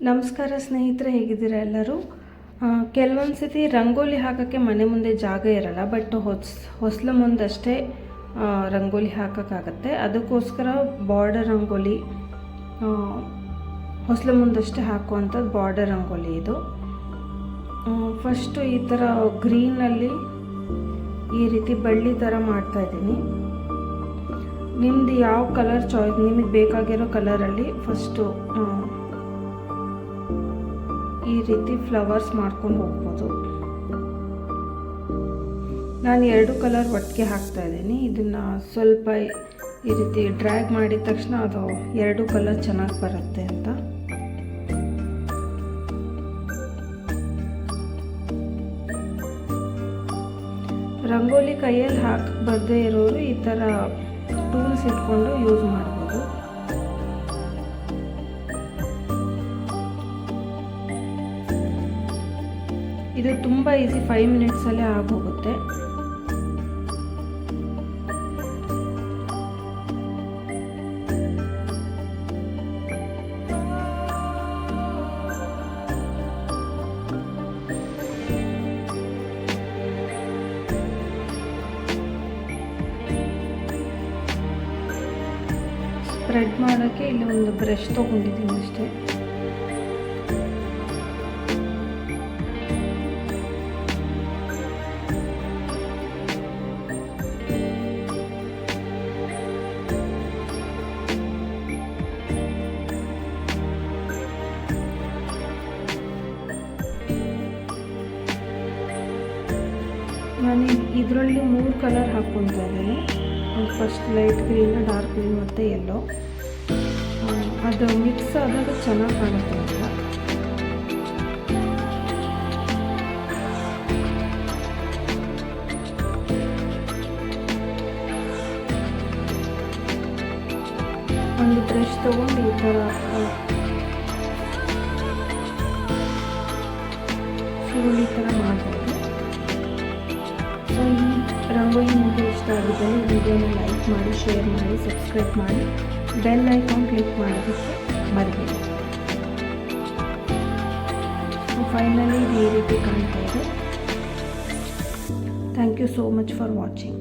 ನಮಸ್ಕಾರ ಸ್ನೇಹಿತರೆ, ಹೇಗಿದ್ದೀರಾ ಎಲ್ಲರೂ? ಕೆಲವೊಂದು ಸತಿ ರಂಗೋಲಿ ಹಾಕೋಕ್ಕೆ ಮನೆ ಮುಂದೆ ಜಾಗ ಇರಲ್ಲ, ಬಟ್ ಹೊಸ್, ಹೊಸಲು ಮುಂದಷ್ಟೇ ರಂಗೋಲಿ ಹಾಕೋಕ್ಕಾಗತ್ತೆ. ಅದಕ್ಕೋಸ್ಕರ ಬಾರ್ಡರ್ ರಂಗೋಲಿ ಹೊಸಲು ಮುಂದಷ್ಟೇ ಹಾಕುವಂಥದ್ದು ಬಾರ್ಡರ್ ರಂಗೋಲಿ ಇದು. ಫಸ್ಟು ಈ ಥರ ಗ್ರೀನಲ್ಲಿ ಈ ರೀತಿ ಬಳ್ಳಿ ಥರ ಮಾಡ್ತಾ ಇದ್ದೀನಿ. ನಿಮ್ದು ಯಾವ ಕಲರ್ ಚಾಯ್ಸ್ ನಿಮಗೆ ಬೇಕಾಗಿರೋ ಕಲರಲ್ಲಿ ಫಸ್ಟು ಈ ರೀತಿ ಫ್ಲವರ್ಸ್ ಮಾಡ್ಕೊಂಡು ಹೋಗ್ಬೋದು. ನಾನು ಎರಡು ಕಲರ್ ಒಟ್ಟಿಗೆ ಹಾಕ್ತಾ ಇದ್ದೀನಿ. ಇದನ್ನು ಸ್ವಲ್ಪ ಈ ರೀತಿ ಡ್ರ್ಯಾಗ್ ಮಾಡಿದ ತಕ್ಷಣ ಅದು ಎರಡು ಕಲರ್ ಚೆನ್ನಾಗಿ ಬರುತ್ತೆ ಅಂತ. ರಂಗೋಲಿ ಕೈಯಲ್ಲಿ ಹಾಕಿ ಬರದೇ ಇರೋರು ಈ ಥರ ಟೂಲ್ಸ್ ಇಟ್ಕೊಂಡು ಯೂಸ್ ಮಾಡ್ಬೋದು. ಇದು ತುಂಬ ಈಸಿ ಫೈವ್ ಮಿನಿಟ್ಸಲ್ಲೇ ಆಗೋಗುತ್ತೆ. ಸ್ಪ್ರೆಡ್ ಮಾಡೋಕ್ಕೆ ಇಲ್ಲಿ ಒಂದು ಬ್ರಷ್ ತೊಗೊಂಡಿದ್ದೀನಿ ಅಷ್ಟೇ. ನಾನು ಇದರಲ್ಲಿ ಮೂರು ಕಲರ್ ಹಾಕ್ಕೊತಾ ಇದ್ದೀನಿ first light green dark green ಮತ್ತು ಎಲ್ಲೋ ಅದು ಮಿಕ್ಸ್ ಆದಾಗ ಚೆನ್ನಾಗಿ ಕಾಣುತ್ತೆ ಅಂತ. ಒಂದು ಬ್ರಷ್ ತೊಗೊಂಡು ಈ ಥರ ಈ ಥರ ಮಾಡ್ಬೋದು. ಸೊ ಈ ರಂಗೋಲಿ ನಿಮಗೆ ಇಷ್ಟ ಆಗಿದೆ ಈ ವಿಡಿಯೋನ ಲೈಕ್ ಮಾಡಿ ಶೇರ್ ಮಾಡಿ ಸಬ್ಸ್ಕ್ರೈಬ್ ಮಾಡಿ ಬೆಲ್ ಐಕಾನ್ ಕ್ಲಿಕ್ ಮಾಡೋದಕ್ಕೆ ಮರಿಬೇಡಿ ಫೈನಲಿ ಇದು ಈ ರೀತಿ ಕಾಣ್ತಾ ಇದೆ thank you so much for watching